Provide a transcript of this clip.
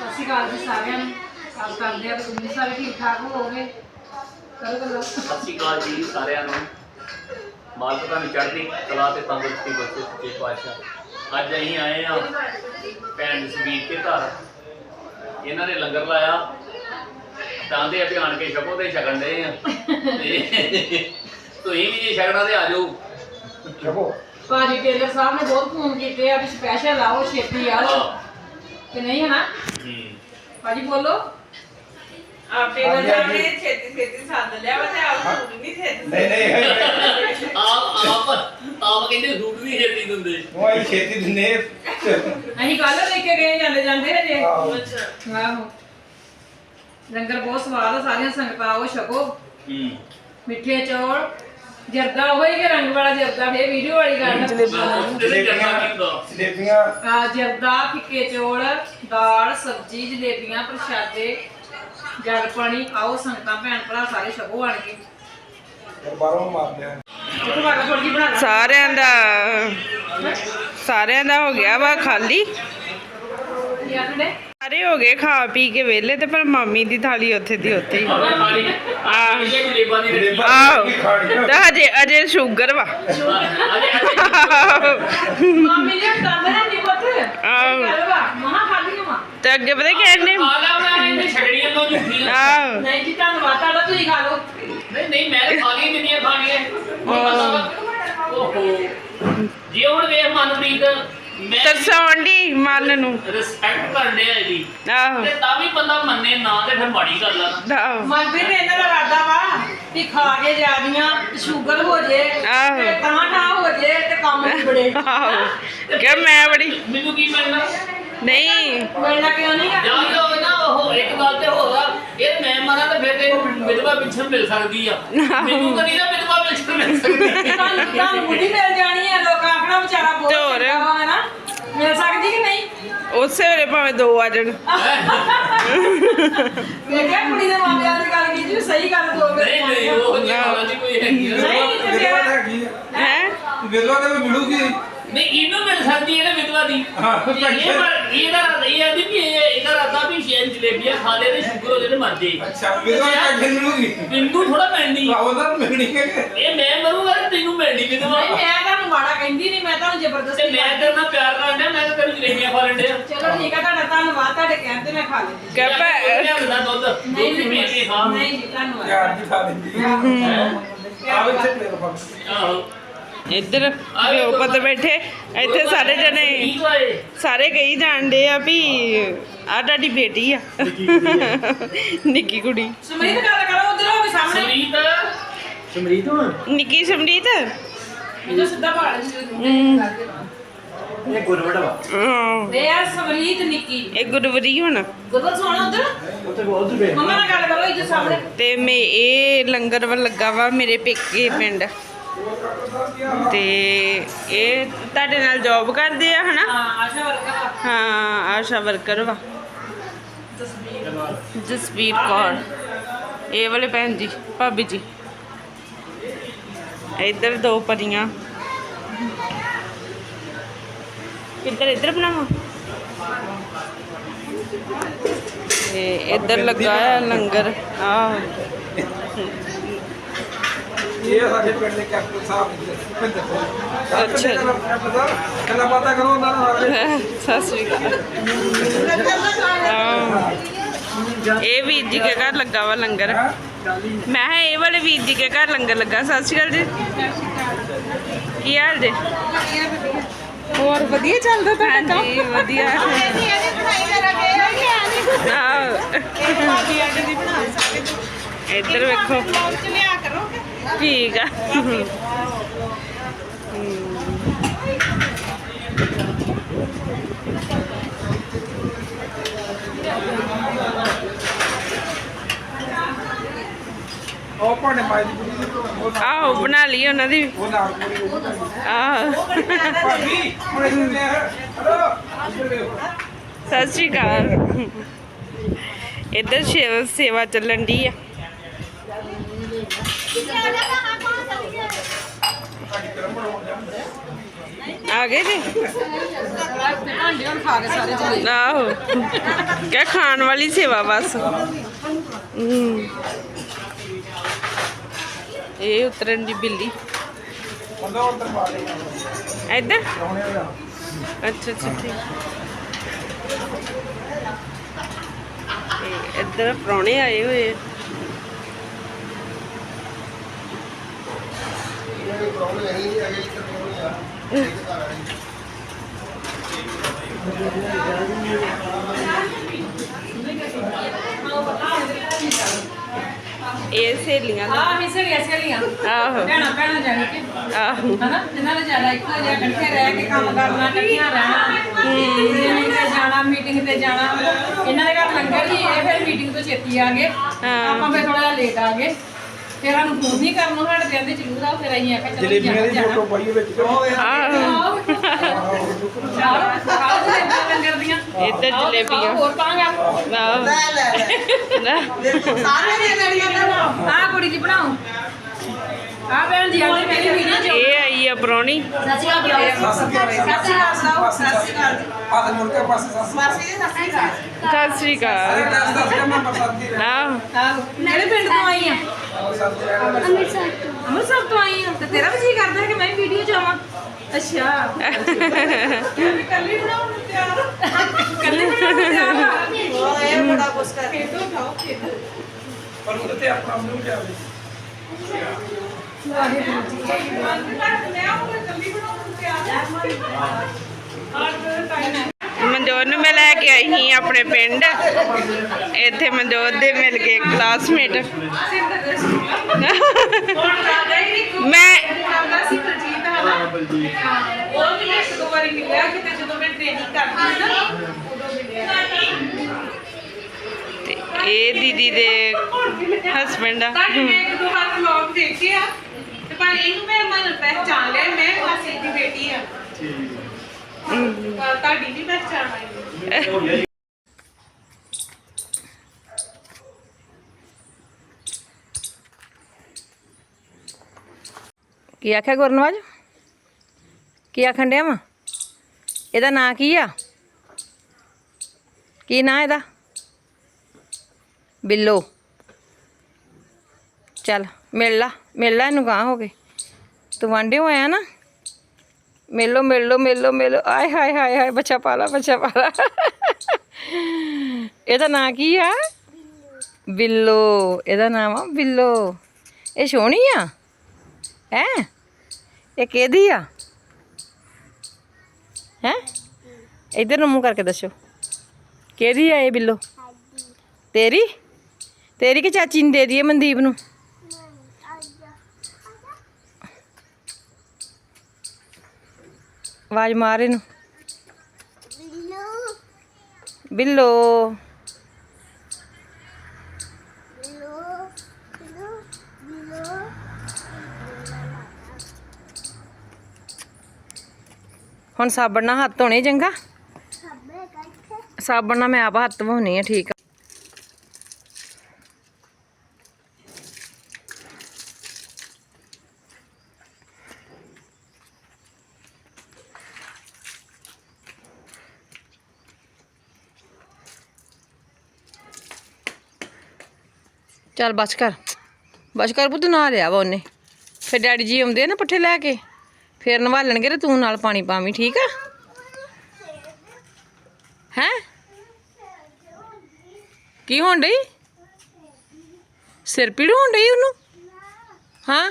ਸਤਿ ਸ਼੍ਰੀ ਅਕਾਲ ਜੀ ਸਾਰਿਆਂ ਨੂੰ। ਕੰਮ ਕਰਦੇ ਆ ਤੇ ਤੁਸੀਂ ਸਾਰੇ ਠੀਕ ਠਾਕ ਹੋਵੋਗੇ? ਕਰੋ ਗੱਲਾਂ ਸਤਿ ਸ਼੍ਰੀ ਅਕਾਲ ਜੀ ਸਾਰਿਆਂ ਨੂੰ। ਮਾਲਕ ਤੁਹਾਨੂੰ ਚੜ੍ਹਦੀ ਕਲਾ ਤੇ ਤੰਦਰੁਸਤੀ ਬਖਸ਼ੇ ਸੱਚੇ ਪਾਤਸ਼ਾਹ। ਅੱਜ ਅਸੀਂ ਆਏ ਆ ਭੈਣ ਜਸਵੀਰ ਕੇ ਘਰ। ਇਹਨਾਂ ਨੇ ਲੰਗਰ ਲਾਇਆ। ਆ ਵੀ ਆਣ ਕੇ ਛਕੋ ਤੇ ਛਕਣ ਦੇ ਆ। ਤੇ ਤੁਸੀਂ ਵੀ ਜੇ ਛਕਣਾ ਤੇ ਆ ਜਾਓ। ਛਕੋ। ਭਾਜੀ ਟੇਲਰ ਸਾਹਿਬ ਨੇ ਬਹੁਤ ਫੋਨ ਕੀਤੇ ਆ ਵੀ ਸਪੈਸ਼ਲ ਆਓ ਛੇਤੀ ਆਓ। ਕਿ ਨਹੀਂ ਹੈ ਨਾ। ਭਾਜੀ ਬੋਲੋ। ਆਪ ਨੇ ਛੇਤੀ ਛੇਤੀ ਸੱਦ ਲਿਆ ਵਾ ਤੇ ਆਪ ਸੂਟ ਨਹੀਂ ਛੇਤੀ ਨਹੀਂ ਨਹੀਂ ਆਪ ਆਪ ਆਪ ਕਹਿੰਦੇ ਸੂਟ ਵੀ ਛੇਤੀ ਦਿੰਦੇ। ਉਹ ਇਹ ਛੇਤੀ ਦਿਨੇ ਅਸੀਂ ਕੱਲ ਲੈ ਕੇ ਗਏ ਜਾਂਦੇ ਜਾਂਦੇ ਹਜੇ। ਆਹੋ। ਆਹੋ। ਲੰਗਰ ਬਹੁਤ ਸਵਾਦ ਆ ਸਾਰੀਆਂ ਸੰਗਤਾਂ ਆਓ ਛਕੋ। ਹੂੰ। ਮਿੱਠੇ ਚੌਲ। ਜਰਦਾ ਹੋਈ ਕਿ ਰੰਗ ਵਾਲਾ ਜਰਦਾ? ਫੇ ਵੀਡੀਓ ਵਾਲੀ ਗੱਲ ਜਲੇਬੀਆਂ ਆ ਜਰਦਾ ਫਿੱਕੇ ਚੌਲ ਦਾਲ ਸਬਜ਼ੀ ਜਲੇਬੀਆਂ ਪ੍ਰਸ਼ਾਦੇ ਜਲ ਪਾਣੀ ਆਓ ਸੰਗਤਾਂ ਭੈਣ ਭਰਾ ਸਾਰੇ ਛਕੋ ਆਣ ਕੇ ਬਾਹਰੋਂ ਮਾਰਦੇ ਆ ਸਾਰਿਆਂ ਦਾ ਸਾਰਿਆਂ ਦਾ ਹੋ ਗਿਆ ਵਾ ਖਾਲੀ। ਕੀ ਆਖਦੇ? ਸਾਰੇ ਹੋ ਗਏ ਖਾ ਪੀ ਕੇ ਵਿਹਲੇ ਤੇ ਪਰ ਮਾਮੀ ਦੀ ਥਾਲੀ ਉੱਥੇ ਦੀ ਉੱਥੇ ਹੀ। ਆਹ। ਤੇ ਹਜੇ ਅਜੇ ਸ਼ੂਗਰ ਵਾ। ਅਜੇ ਅਜੇ ਮਾਮੀ ਜੀ ਦੰਦ ਹੈ ਨਹੀਂ ਪੁੱਤ? ਆਹੋ। ਕਰਵਾ ਮਹਾ ਖਾਲੀ ਨੂੰ ਤੇ ਅੱਗੇ ਪਤਾ ਕਹਿੰਦੇ? ਆਹੋ ਨਹੀਂ ਜੀ ਧੰਨਵਾਦ ਤੁਹਾਡਾ ਤੁਸੀਂ ਖਾ ਲਓ। ਨਹੀਂ ਨਹੀਂ ਮੈਂ ਖਾ ਲਈ ਜਿੰਨੀਆਂ ਖਾਣੀਆਂ। ਹੁਣ ਪਤਾ ਵਾ ਓਹੋ। ਜੇ ਹੁਣ ਵੇਖ ਮਨਪ੍ਰੀਤ ਤਰਸਾਉਣ ਦੀ ਮਨ ਨੂੰ। ਰਿਸਪੈਕਟ ਕਰਦੇ ਆ ਇਹਦੀ। ਆਹੋ। ਤੇ ਤਾਂ ਵੀ ਬੰਦਾ ਮੰਨੇ ਨਾ ਤੇ ਫਿਰ ਮਾੜੀ ਗੱਲ ਆ। ਨਾ ਆਹੋ ਮਨਪ੍ਰੀਤ ਨੇ ਇਹਨਾਂ ਦਾ ਇਰਾਦਾ ਵਾ ਕਿ ਖਾ ਕੇ ਜਾਦੀਆਂ ਸ਼ੂਗਰ ਹੋ ਜੇ ਆਹੋ। ਤੇ ਤਾਂ ਨਾ ਹੋ ਜੇ ਤੇ ਕੰਮ ਨਿਬੜੇ ਆਹੋ। ਕਿ ਮੈਂ ਬੜੀ ਮੈਨੂੰ ਕੀ ਮਿਲਣਾ? ਨਹੀਂ। ਮਿਲਣਾ ਕਿਉਂ ਨਹੀਂ ਜਾਂ ਕਰਦੀ ਜੋ ਨਾ ਉਹ ਇੱਕ ਗੱਲ ਤੇ ਹੋਗਾ ਇਹ ਮੈਂ ਮਰਾਂ ਤੇ ਫਿਰ ਤੇ ਵਿਧਵਾ ਪਿੱਛੇ ਮਿਲ ਸਕਦੀ ਆ। ਮੈਨੂੰ ਕਦੀ ਨਾ ਵਿਧਵਾ ਪਿੱਛੇ ਮਿਲ ਸਕਦੀ। ਤੁਹਾਨੂੰ ਤੁਹਾਨੂੰ ਬੁੱਢੀ ਮਿਲ ਜਾਣੀ ਹੈ ਲੋਕ ਆਖਣਾ ਵਿਚਾਰਾ ਬਹੁਤ ਹੋਰ? ਚੰਗਾ ਵਾ ਹੈ ਨਾ? ਮਿਲ ਸਕਦੀ ਕਿ ਨਹੀਂ? ਉਸੇ ਵੇਲੇ ਭਾਵੇਂ ਦੋ ਆ ਜਾਣ। ਵੇਖਿਆ ਕੁੜੀ ਦੇ ਮਾਪਿਆਂ ਦੀ ਗੱਲ ਕੀਤੀ ਵੀ ਸਹੀ ਗੱਲ ਦੋ ਨਹੀਂ ਨਹੀਂ ਉਹ ਨਹੀਂ ਕੋਈ ਹੈਗੀ ਆ। ਨਹੀਂ ਤੇ ਆ। ਹੈ? ਵਿਧਵਾ ਤੇ ਮਿਲੂਗੀ? ਨਹੀਂ ਇਹਨੂੰ ਮਿਲ ਸਕਦੀ ਹੈ ਨਾ ਵਿਧਵਾ ਦੀ। ਹਾਂ, ਇਹ ਪਰ ਇਹਦਾ ਇਹ ਆਦੀ ਵੀ ਇਹ ਇਹਦਾ ਰਾਤਾ ਵੀ ਸ਼ੇਨ ਜਲੇਬੀਆਂ ਖਾ ਲੈ ਤੇ ਸ਼ੂਗਰ ਜੇ ਤੇ ਮਰ ਜੇ ਅੱਛਾ ਵਿਧਵਾ ਕਿੱਥੇ ਮਿਲੂਗੀ ਮੈਨੂੰ ਥੋੜਾ ਮਿਲਣੀ। ਆਹੋ ਤਾਂ ਮਿਲਣੀ ਹੈ। ਇਹ ਮੈਂ ਮਰੂੰਗਾ ਤੇ ਤੈਨੂੰ ਮਿਲਣੀ ਵਿਧਵਾ। ਨਹੀਂ ਮੈਂ ਤੁਹਾਨੂੰ ਮਾੜਾ ਕਹਿੰਦੀ ਨਹੀਂ ਮੈਂ ਤੁਹਾਨੂੰ ਤੇ ਜ਼ਬਰਦਸਤੀ ਮੈਂ ਤੇਰੇ ਨਾਲ ਪਿਆਰ ਕਰਦਾ ਮੈਂ ਤਾਂ ਤੈਨੂੰ ਜਲੇਬੀਆਂ ਖਾ ਲੈਂਦੇ ਆ। ਚਲੋ ਠੀਕ ਹੈ ਤੁਹਾਡਾ ਧੰਨਵਾਦ ਤੁਹਾਡੇ ਕਹਿਣ ਤੇ ਮੈਂ ਖਾ ਲਈ ਕਿ ਭੈ- ਲਿਆਉਂਦਾ ਦੁੱਧ। ਨਹੀਂ ਦੁੱਧ ਪੀ ਕੇ ਖਾ। ਨਹੀਂ ਜੀ ਧੰਨਵਾਦ। ਯਾਰ ਦੀ ਖਾ ਲੈਂਦੀ। ਆਵੇ ਇੱਥੇ ਪਲੇਟ ਫੜ ਆਹੋ। ਇੱਧਰ ਪਿਓ ਪੁੱਤ ਬੈਠੇ। ਇੱਥੇ ਸਾਰੇ ਜਣੇ ਸਾਰੇ ਕਹੀ ਜਾਣਦੇ ਆ ਵੀ ਆ ਤੁਹਾਡੀ ਬੇਟੀ ਆ। ਨਿੱਕੀ ਕੁੜੀ ਸਮਰੀਤ ਗੱਲ ਕਰੋ ਉਧਰ ਹੋ ਵੀ ਸਾਹਮਣੇ। ਸਮਰੀਤ? ਸਮਰੀਤ ਹੁਣ? ਨਿੱਕੀ ਸਮਰੀਤ? ਇਹਨੂੰ ਸਿੱਧਾ ਭਾੜ ਇਹ ਗੁਰਵੜ ਵਾ। ਹਾਂ, ਦੇ ਆ ਸਮਰੀਤ ਨਿੱਕੀ। ਇਹ ਗੁਰਵਰੀ ਹੁਣ। ਗੁਰਬਤ ਸੋਣਾ ਉਧਰ? ਉੱਥੇ ਬਹੁਤ ਜੁੜੇ ਮੰਮਾ ਨਾਲ ਗੱਲ ਕਰੋ ਇੱਥੇ ਸਾਹਮਣੇ। ਤੇ ਮੈਂ ਇਹ ਲੰਗਰ ਵੱਲ ਲੱਗਾ ਵਾ ਮੇਰੇ ਪੇਕੇ ਪਿੰਡ। ਤੇ ਇਹ ਤੁਹਾਡੇ ਨਾਲ ਜੌਬ ਕਰਦੇ ਆ ਹਨਾ? ਹਾਂ ਆਸ਼ਾ ਵਰਕਰ ਹਾਂ ਆਸ਼ਾ ਵਰਕਰ ਵਾ। ਜਸਵੀਰ ਕੌਰ। ਇਹ ਵਾਲੇ ਭੈਣ ਜੀ ਭਾਬੀ ਜੀ। ਇੱਧਰ ਦੋ ਪਰੀਆਂ। ਕਿੱਧਰ ਇੱਧਰ ਬਣਾਵਾਂ? ਤੇ ਇੱਧਰ ਲੱਗਾ ਆ ਲੰਗਰ। ਆਹ। ਇਹ ਸਾਡੇ ਪਿੰਡ ਦੇ ਕੈਪਟਨ ਸਾਹਿਬ ਭਿੰਦਰ ਸਿੰਘ ਅੱਛਾ। ਪਤਾ ਕੱਲਾ ਪਤਾ ਕਰੋ ਉਹਨਾਂ ਨਾਲ ਸਤਿ ਸ਼੍ਰੀ ਅਕਾਲ। ਆਹ, ਇਹ ਵੀਰ ਜੀ ਕੇ ਘਰ ਲੱਗਾ ਵਾ ਲੰਗਰ। ਮੈਂ ਇਹ ਵਾਲੇ ਵੀਰ ਜੀ ਕੇ ਘਰ ਲੰਗਰ ਲੱਗਾ। ਸਤਿ ਸ਼੍ਰੀ ਅਕਾਲ ਜੀ। ਕੀ ਹਾਲ ਜੀ? ਹੋਰ ਵਧੀਆ ਚੱਲਦਾ ਤੁਹਾਡਾ ਹਾਂਜੀ ਵਧੀਆ। ਇੱਧਰ ਵੇਖੋ। ਚ ਲਿਆ ਕਰੋਗੇ? ਠੀਕ ਆ। ਉਹ ਭਾਣੇ ਮਾਈ ਦੀ ਕੁੜੀ ਦੀ ਉਹ ਨਾਲ- ਆਹੋ ਬਣਾ ਲਈ ਉਹਨਾਂ ਦੀ। ਵੀ। ਉਹ ਨਾਲ ਕੁੜੀ ਉਹ ਨਾਲ। ਆਹ। ਭਾਬੀ ਹੁਣ ਇੱਥੇ ਲੈ ਹਲੋ ਇੱਧਰ ਵੇਖੋ। ਸਤਿ ਸ਼੍ਰੀ ਅਕਾਲ। ਇੱਧਰ ਸੇਵਾ ਸੇਵਾ ਚੱਲਣ ਦੀ ਆ ਤੁਹਾਡੀ ਕਰਮ ਬਣਾਉਣ ਜਾਂਦੇ ਆ ਗਏ ਜੀ? ਤੇ ਭਾਂਡੇ ਹੁਣ ਖਾ ਕੇ ਸਾਰੇ ਚਲੇ ਆਹੋ। ਕਿਆ ਖਾਣ ਵਾਲੀ ਸੇਵਾ ਬਸ। ਹਮ। ਇਹ ਉਤਰਨ ਦੀ ਬਿੱਲੀ। ਇੱਧਰ? ਅੱਛਾ ਅੱਛਾ, ਠੀਕ। ਇੱਧਰ ਪ੍ਰਾਹੁਣੇ ਆਏ ਹੋਏ ਆ। ਇਹ ਸਹੇਲੀਆਂ ਦਾ ਆ ਵੀ ਸੜੀਆਂ ਸੜੀਆਂ ਆਹੋ। ਭੈਣਾਂ ਭੈਣਾਂ ਜਾਣੀ ਕਿ। ਆਹੋ। ਹਨਾ? ਜਿਨ੍ਹਾਂ ਨੇ ਜ਼ਿਆਦਾ ਇੱਕੋ ਜਿਹਾ ਇਕੱਠੇ ਰਹਿ ਕੇ ਕੰਮ ਕਰਨਾ ਇਕੱਠੀਆਂ ਰਹਿਣਾ। ਮੀਟਿੰਗ ਤੇ ਜਾਣਾ ਮੀਟਿੰਗ ਤੇ ਜਾਣਾ। ਇਹਨਾਂ ਦੇ ਘਰ ਲੰਗਰ ਹੀ ਇਹ ਫਿਰ ਮੀਟਿੰਗ ਤੋਂ ਛੇਤੀ ਆ ਗਏ। ਹਾਂ। ਆਪਾਂ ਫਿਰ ਥੋੜਾ ਜਿਹਾ ਲੇਟ ਆ ਗਏ। ਫਿਰ ਸਾਨੂੰ ਫੋਨ ਨਹੀਂ ਕਰਨੋਂ ਹਟਦੇ ਆਂਦੇ ਜ਼ਰੂਰ ਆ ਫਿਰ ਅਸੀਂ ਆਖਿਆ ਚਲੋ ਜਲੇਬੀਆਂ ਦੀ ਜਾਣਾ। ਫੋਟੋ ਪਾਈਏ ਵਿੱਚ। ਕਰੋ ਆਹੋ। ਲੰਗਰ ਦੀਆਂ ਇੱਧਰ ਆਓ ਤੇ ਖਾਓ, ਜਲੇਬੀਆਂ। ਹੋਰ ਪਾਂਗਾ ਆਹੋ ਲੈ। ਆ ਕੁੜੀ ਦੀ ਬਣਾਓ। ਆ ਭੈਣ ਜੀ ਆਂਦੇ ਮੇਰੀ ਵੀਡੀਓ ਚ ਇਹ ਆਈ ਆ ਪ੍ਰਾਹੁਣੀ। ਸੱਚੀ ਗੱਲ ਬੁਲਾਓ ਸੱਚੀ ਗੱਲ ਸੁਣਾਓ ਸੱਚੀ ਗੱਲ ਹੱਥ ਮੁੜ ਕੇ ਪਾਸੇ ਸੱਸ ਮਾਸੀ ਜੀ ਸੱਚੀ ਗੱਲ ਸਤਿ ਸ੍ਰੀ ਅਕਾਲ। ਦੱਸ ਦੱਸ ਕੇ ਮੈਂ ਬਰਸਾਤ ਦੀ ਰਹਿ ਆਹੋ। ਆਹੋ। ਕਿਹੜੇ ਪਿੰਡ ਤੋਂ ਆਈ ਆ? ਦੀ ਰਹਿ ਅੰਮ੍ਰਿਤਸਰ ਤੋਂ ਆਈ ਆ ਤੇ ਤੇਰਾ ਵੀ ਜੀ ਕਰਦਾ ਹੈ ਕਿ ਮੈਂ ਵੀ ਵੀਡੀਓ ਆਵਾਂ ਅੱਛਾ। ਕੱਲੀ ਬਣਾਉਣ ਨੂੰ ਤਿਆਰ ਕੱਲੀ ਬਣਾਉਣ ਨੂੰ ਤਿਆਰ ਆ। ਉਹ ਇਹ ਬੜਾ ਕੁਛ ਕਰ। ਖੇਡੋ ਖਾਓ ਖੇਡੋ। ਪਰ ਉਹਦੇ ਤੇ ਆਪਣਾ ਮੂੰਹ ਜਾਵੇ ਮਨਜੋਤ ਨੂੰ ਮੈਂ ਲੈ ਕੇ ਆਈ ਸੀ ਆਪਣੇ ਪਿੰਡ। ਇੱਥੇ ਮਨਜੋਤ ਦੇ ਮਿਲ ਕੇ ਕਲਾਸਮੇਟ ਮੈਂ ਉਹ ਵੀ ਇੱਕ ਦੋ ਵਾਰੀ ਮਿਲਿਆ ਕਿਤੇ ਜਦੋਂ ਮੈਂ ਟ੍ਰੇਨਿੰਗ ਕਰਦੀ ਸੀ ਨਾ ਉਦੋਂ ਮਿਲਿਆ ਤੇ ਇਹ ਦੀਦੀ ਦੇ ਹਸਬੰਡ ਆ। ਤੁਹਾਡੇ ਮੈਂ ਇੱਕ ਦੋ ਵਾਰ ਵਲੌਗ ਦੇਖੇ ਆ ਤੇ ਪਰ ਇਹਨੂੰ ਮੈਂ ਮਨ ਪਹਿਚਾਨ ਲਿਆ ਮੈਂ ਮਾਸੀ ਦੀ ਬੇਟੀ ਆ ਪਰ ਤੁਹਾਡੀ ਨਹੀਂ ਪਹਿਚਾਨ ਆਈ ਕੀ ਆਖਿਆ ਗੁਰਨਵਾਜ? ਕੀ ਆਖਣ ਡਿਆ ਵਾ? ਇਹਦਾ ਨਾਂ ਕੀ ਆ? ਕੀ ਨਾਂ ਇਹਦਾ? ਬਿੱਲੋ। ਚੱਲ, ਮਿਲ ਲਾ ਮਿਲ ਲਾ ਇਹਨੂੰ ਗਾਂ ਹੋ ਕੇ। ਤੂੰ ਵਾਂਡੇ ਆਇਆ ਨਾ। ਮਿਲੋ ਮਿਲੋ ਮਿਲੋ ਮਿਲੋ। ਆਏ ਹਾਏ ਹਾਏ ਹਾਏ ਬੱਚਾ ਪਾਲਾ ਬੱਚਾ ਪਾਲਾ ਇਹਦਾ ਨਾਂ ਕੀ ਆ? ਬਿੱਲੋ। ਇਹਦਾ ਨਾਮ ਆ ਬਿੱਲੋ। ਇਹ ਸੋਹਣੀ ਆ? ਹੈ? ਇਹ ਕਿਹਦੀ ਆ? ਹੈ? ਇਧਰ ਨੂੰ ਮੂੰਹ ਕਰਕੇ ਦੱਸੋ। ਕਿਹਦੀ ਆ ਇਹ ਬਿੱਲੋ? ਤੇਰੀ? ਤੇਰੀ ਕਿ ਚਾਚੀ ਨੂੰ ਦੇ ਦਈਏ ਮਨਦੀਪ ਨੂੰ? ਆਵਾਜ਼ ਮਾਰ ਇਹਨੂੰ। ਬਿੱਲੋ। ਹੁਣ ਸਾਬਣ ਨਾਲ ਹੱਥ ਧੋਣੇ ਚੰਗਾ? ਸਾਬਣ ਨਾਲ ਮੈਂ ਆਪ ਹੱਥ ਧੋਣੇ ਆ ਠੀਕ ਆ। ਚੱਲ ਬਸ ਕਰ। ਬਸ ਕਰ ਪੁੱਤ ਨਾ ਲਿਆ ਵਾ ਉਹਨੇ। ਫਿਰ ਡੈਡੀ ਜੀ ਆਉਂਦੇ ਆ ਨਾ ਪੱਠੇ ਲੈ ਕੇ, ਫਿਰ ਨਵਾਲਣਗੇ ਤੇ ਤੂੰ ਨਾਲ ਪਾਣੀ ਪਾਵੀਂ, ਠੀਕ ਆ? ਹੈ? ਕੀ ਹੋਣ ਡਈ? ਸਿਰ ਪੀੜ ਹੋਣ ਡਈ ਉਹਨੂੰ? ਹਾਂ?